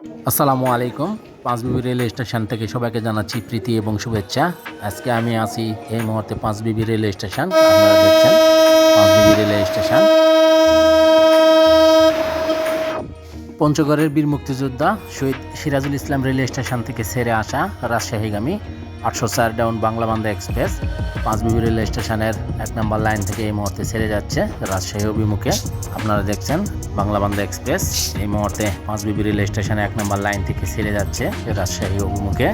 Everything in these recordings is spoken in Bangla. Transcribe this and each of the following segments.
আসসালামু আলাইকুম। পাঁচবিবি রেল স্টেশন থেকে সবাইকে জানাচ্ছি প্রীতি এবং শুভেচ্ছা। আজকে আমি আছি এই মুহূর্তে পাঁচবিবি রেল স্টেশন। আপনারা দেখছেন পাঁচবিবি রেল স্টেশন। পঞ্চগড়ের বীর মুক্তিযোদ্ধা শহীদ সিরাজুল ইসলাম রেল স্টেশন থেকে ছেড়ে আসা রাজশাহীগামী আটশো চার down Bangla Banglabandha express. Panchbibi rail স্টেশনের এক নম্বর লাইন থেকে এই মুহূর্তে ছেড়ে যাচ্ছে রাজশাহী অভিমুখে। আপনারা দেখছেন বাংলাবান্ধা এক্সপ্রেস। এই মুহূর্তে পাঁচ বিবি রেল স্টেশনে এক নম্বর লাইন থেকে ছেড়ে যাচ্ছে রাজশাহী অভিমুখে।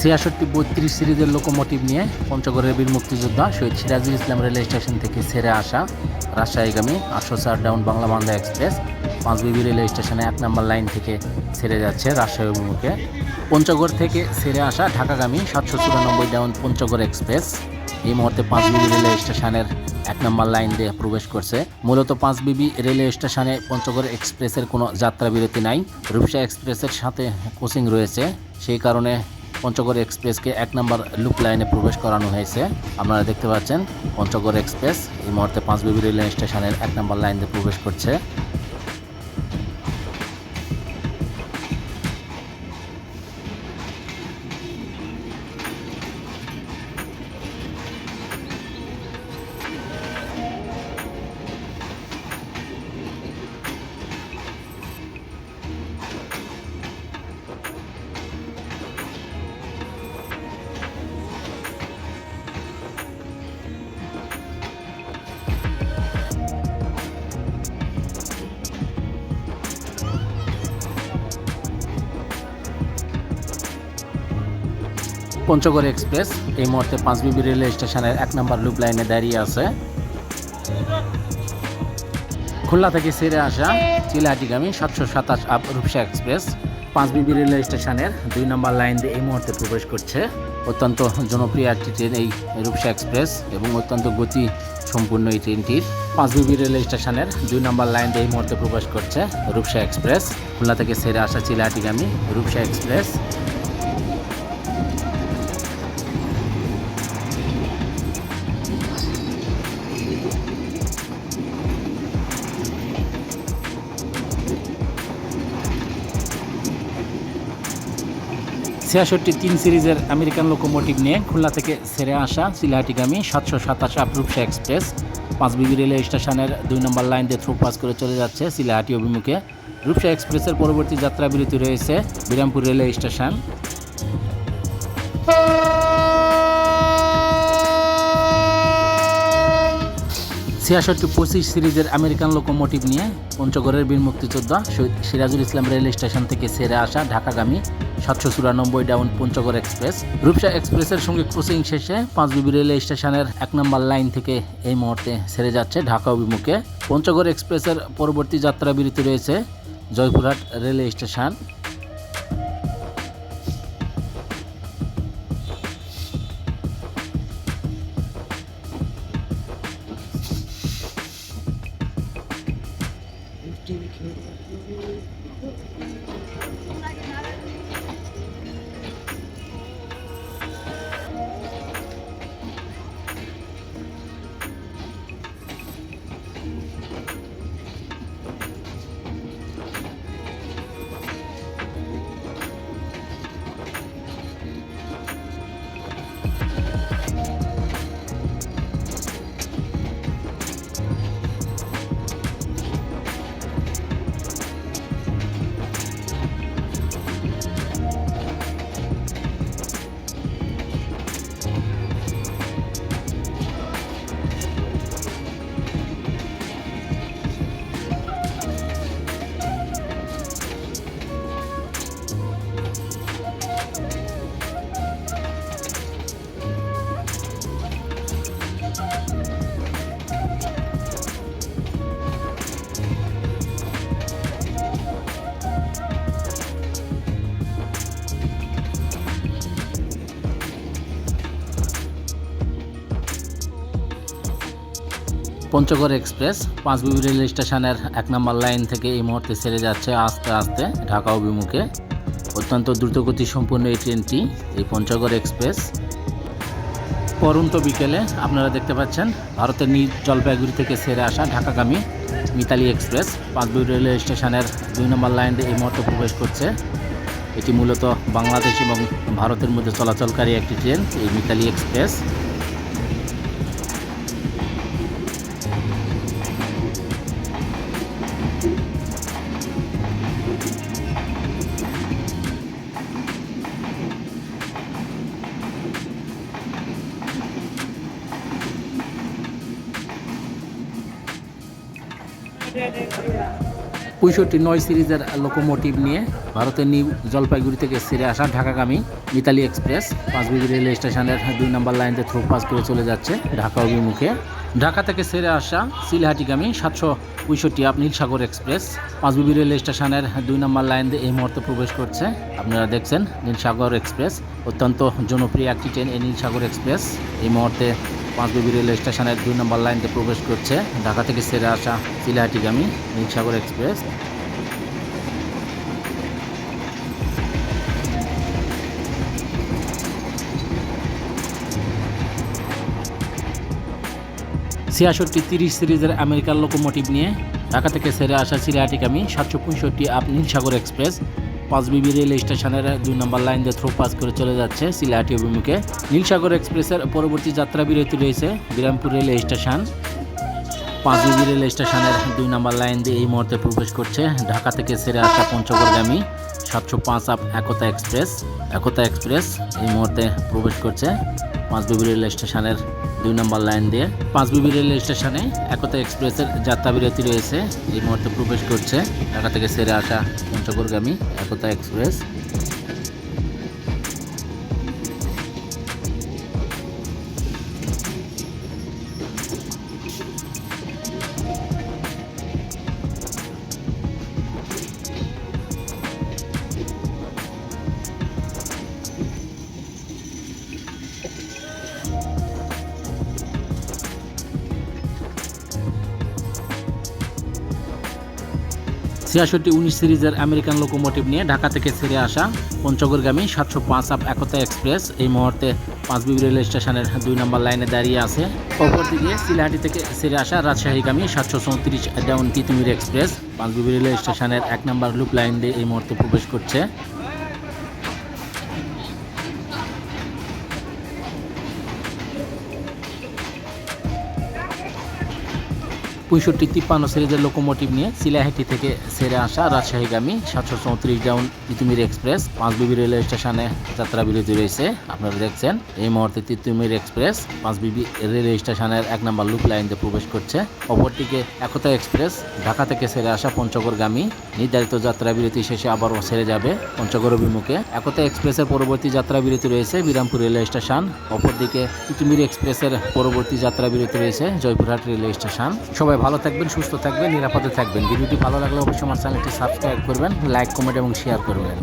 ছিয়াষট্টি বত্রিশ সিরিজের লোকোমোটিভ নিয়ে পঞ্চগড়ের বীর মুক্তিযোদ্ধা শহীদ সিরাজুল ইসলাম রেল স্টেশন থেকে ছেড়ে আসা রাজশাহীগামী আটশো চার ডাউন বাংলা বান্ধা এক্সপ্রেস পাঁচবিবি রেলওয়ে স্টেশনে এক নম্বর লাইন থেকে ছেড়ে যাচ্ছে রাজশাহী অভিমুখে। পঞ্চগড় থেকে ছেড়ে আসা ঢাকাগামী সাতশো চুরানব্বই ডাউন পঞ্চগড় এক্সপ্রেস এই মুহূর্তে পাঁচবিবি রেল স্টেশনের এক নম্বর লাইন দিয়ে প্রবেশ করছে। মূলত পাঁচবিবি রেলওয়ে স্টেশনে পঞ্চগড় এক্সপ্রেসের কোনো যাত্রা বিরতি নাই। রূপসা এক্সপ্রেসের সাথে কোচিং রয়েছে। সেই কারণে পঞ্চগড় এক্সপ্রেসকে এক নম্বর লুপ লাইনে প্রবেশ করানো হয়েছে। আপনারা দেখতে পাচ্ছেন, পঞ্চগড় এক্সপ্রেস এই মুহূর্তে পাঁচবিবি রেল স্টেশনের এক নম্বর লাইন দিয়ে প্রবেশ করছে। পঞ্চগড় এক্সপ্রেস, এই মুহূর্তে পাঁচবিবি রেল স্টেশনের এক নম্বর লুপ লাইনে দাঁড়িয়ে আছে। খুলনা থেকে ছেড়ে আসা চিলাহাটিগামী সাতশো সাতাশ up Rupsha express, Panchbibi rail স্টেশনের দুই নম্বর লাইন দিয়ে এই মুহূর্তে প্রবেশ করছে। অত্যন্ত জনপ্রিয় একটি ট্রেন এই রূপসা এক্সপ্রেস এবং অত্যন্ত গতি সম্পূর্ণ এই ট্রেনটির। পাঁচবিবি রেল স্টেশনের দুই নম্বর লাইন দিয়ে এই মুহূর্তে প্রবেশ করছে রূপসা এক্সপ্রেস। খুলনা থেকে ছেড়ে আসা চিলাহাটিগামী রূপসা এক্সপ্রেস। ছিয়াষট্টি তিন সিরিজের আমেরিকান লোকোমোটিভ নিয়ে খুলনা থেকে ছেড়ে আসা সিলাহাটিগামী সাতশো সাতাশ আপ এক্সপ্রেস। পাঁচ পাঁচবিবি রেলওয়ে স্টেশনের দুই নম্বর লাইন দিয়ে থ্রু পাস করে চলে যাচ্ছে সিলাহাটি অভিমুখে। রূপসা এক্সপ্রেসের পরবর্তী যাত্রা বিরতি রয়েছে বিরামপুর রেলওয়ে স্টেশন। ছিয়াষট্টি পঁচিশ সিরিজের আমেরিকান লোকোমোটিভ নিয়ে পঞ্চগড়ের বীর মুক্তিযোদ্ধা সিরাজুল ইসলাম রেল স্টেশন থেকে ছেড়ে আসা ঢাকাগামী সাতশো চুরানব্বই ডাউন পঞ্চগড় এক্সপ্রেস। রূপসা এক্সপ্রেসের সঙ্গে ক্রসিং শেষে পাঁচবিবি রেল স্টেশনের এক নম্বর লাইন থেকে এই মুহূর্তে ছেড়ে যাচ্ছে ঢাকা অভিমুখে। পঞ্চগড় এক্সপ্রেসের পরবর্তী যাত্রা বিরতি রয়েছে Joypurhat rail station. Panchagarh express, Panchbibi rail স্টেশনের এক নম্বর লাইন থেকে এই মুহূর্তে ছেড়ে যাচ্ছে আস্তে আস্তে ঢাকা অভিমুখে। অত্যন্ত দ্রুতগতি সম্পূর্ণ এই ট্রেনটি এই পঞ্চগড় এক্সপ্রেস। পরন্ত বিকেলে আপনারা দেখতে পাচ্ছেন ভারতের নিজ জলপাইগুড়ি থেকে ছেড়ে আসা ঢাকাগামী মিতালি এক্সপ্রেস, পাঁচবিবি রেলওয়ে স্টেশনের দুই নম্বর লাইন এই মুহূর্তে প্রবেশ করছে। এটি মূলত বাংলাদেশ এবং ভারতের মধ্যে চলাচলকারী একটি ট্রেন, এই মিতালি এক্সপ্রেস। পঁয়ষট্টি নয় সিরিজের লোকোমোটিভ নিয়ে ভারতের নিউ জলপাইগুড়ি থেকে সেরে আসা ঢাকাগামী মিতালি এক্সপ্রেস, পাঁচবিবি রেল স্টেশনের দুই নম্বর লাইন দিয়ে থ্রু পাস করে চলে যাচ্ছে ঢাকা অভিমুখে। ঢাকা থেকে সেরে আসা সিলহাটিগামী সাতশো পঁয়ষট্টি up Nilsagar express, Panchbibi rail স্টেশনের দুই নম্বর লাইন দিয়ে এই মুহূর্তে প্রবেশ করছে। আপনারা দেখছেন নীলসাগর এক্সপ্রেস, অত্যন্ত জনপ্রিয় একটি ট্রেন এই নীলসাগর এক্সপ্রেস। এই মুহূর্তে পাঁচবিবি রেল স্টেশনের দুই নম্বর লাইনতে প্রবেশ করছে ঢাকা থেকে সেরে আসা সিলাহাটিগামী নীলসাগর এক্সপ্রেস। ছিয়াষট্টি তিরিশ সিরিজের আমেরিকান লোকোমোটিভ নিয়ে ঢাকা থেকে সেরে আসা চিলাহাটিগামী সাতশো পঁয়ষট্টি up Nilsagar express. Panchbibi rail স্টেশনের দুই নম্বর লাইন দিয়ে থ্রো পাস করে চলে যাচ্ছে সিলাহাটি অভিমুখে। নীলসাগর এক্সপ্রেসের পরবর্তী যাত্রা বিরতি রয়েছে Birampur rail station. Panchbibi rail স্টেশনের দুই নম্বর লাইন দিয়ে এই মুহূর্তে প্রবেশ করছে ঢাকা থেকে ছেড়ে আসা পঞ্চগড়গামী সাতশো পাঁচ up Ekta express. Ekta express এই মুহূর্তে প্রবেশ করছে পাঁচবিবি রেল স্টেশনের দুই নম্বর লাইন দিয়ে পাঁচবিবি রেল স্টেশনে একতা এক্সপ্রেসের যাত্রা বিরতি রয়েছে। এই মুহূর্তে প্রবেশ করছে ঢাকা থেকে সেরে আসা পঞ্চগড়গামী একতা এক্সপ্রেস। ছিয়াষট্টি উনিশ সিরিজের আমেরিকান লোকোমোটিভ নিয়ে ঢাকা থেকে ছেড়ে আসা পঞ্চগড়গামী সাতশো পাঁচ আপ একতা এক্সপ্রেস এই মুহূর্তে পাঁচবিবি রেল স্টেশনের দুই নম্বর লাইনে দাঁড়িয়ে আছে। অপরদিকে সিলহাটি থেকে ছেড়ে আসা রাজশাহীগামী সাতশো চৌত্রিশ down Titumir express Panchbibi rail স্টেশনের এক নম্বর লুপ লাইন দিয়ে এই মুহূর্তে প্রবেশ করছে। পঁয়ষট্টি তিপ্পান্ন সিরিজের লোকোমোটিভ নিয়ে সিলাহাটি থেকে সেরে আসা রাজশাহীগামী সাতশো চৌত্রিশ down Titumir express Panchbibi rail স্টেশনে যাত্রা বিরতি রয়েছে। আপনারা দেখছেন, এই মুহূর্তে তিতুমির এক্সপ্রেস পাঁচবিবি রেল স্টেশনের এক নম্বর লুপ লাইন দিয়ে প্রবেশ করছে। অপরদিকে একতা এক্সপ্রেস ঢাকা থেকে সেরে আসা পঞ্চগড়গামী নির্ধারিত যাত্রা বিরতি শেষে আবারও সেরে যাবে পঞ্চগড় অভিমুখে। একতা এক্সপ্রেসের পরবর্তী যাত্রা বিরতি রয়েছে বিরামপুর রেল স্টেশন অপরদিকে তিতুমির এক্সপ্রেসের পরবর্তী যাত্রা বিরতি রয়েছে জয়পুরহাট রেল স্টেশন সবাই ভালো থাকবেন, সুস্থ থাকবেন, নিরাপদে থাকবেন। ভিডিওটি ভালো লাগলে অবশ্যই আমার চ্যানেলটি সাবস্ক্রাইব করবেন, লাইক, কমেন্ট এবং শেয়ার করবেন।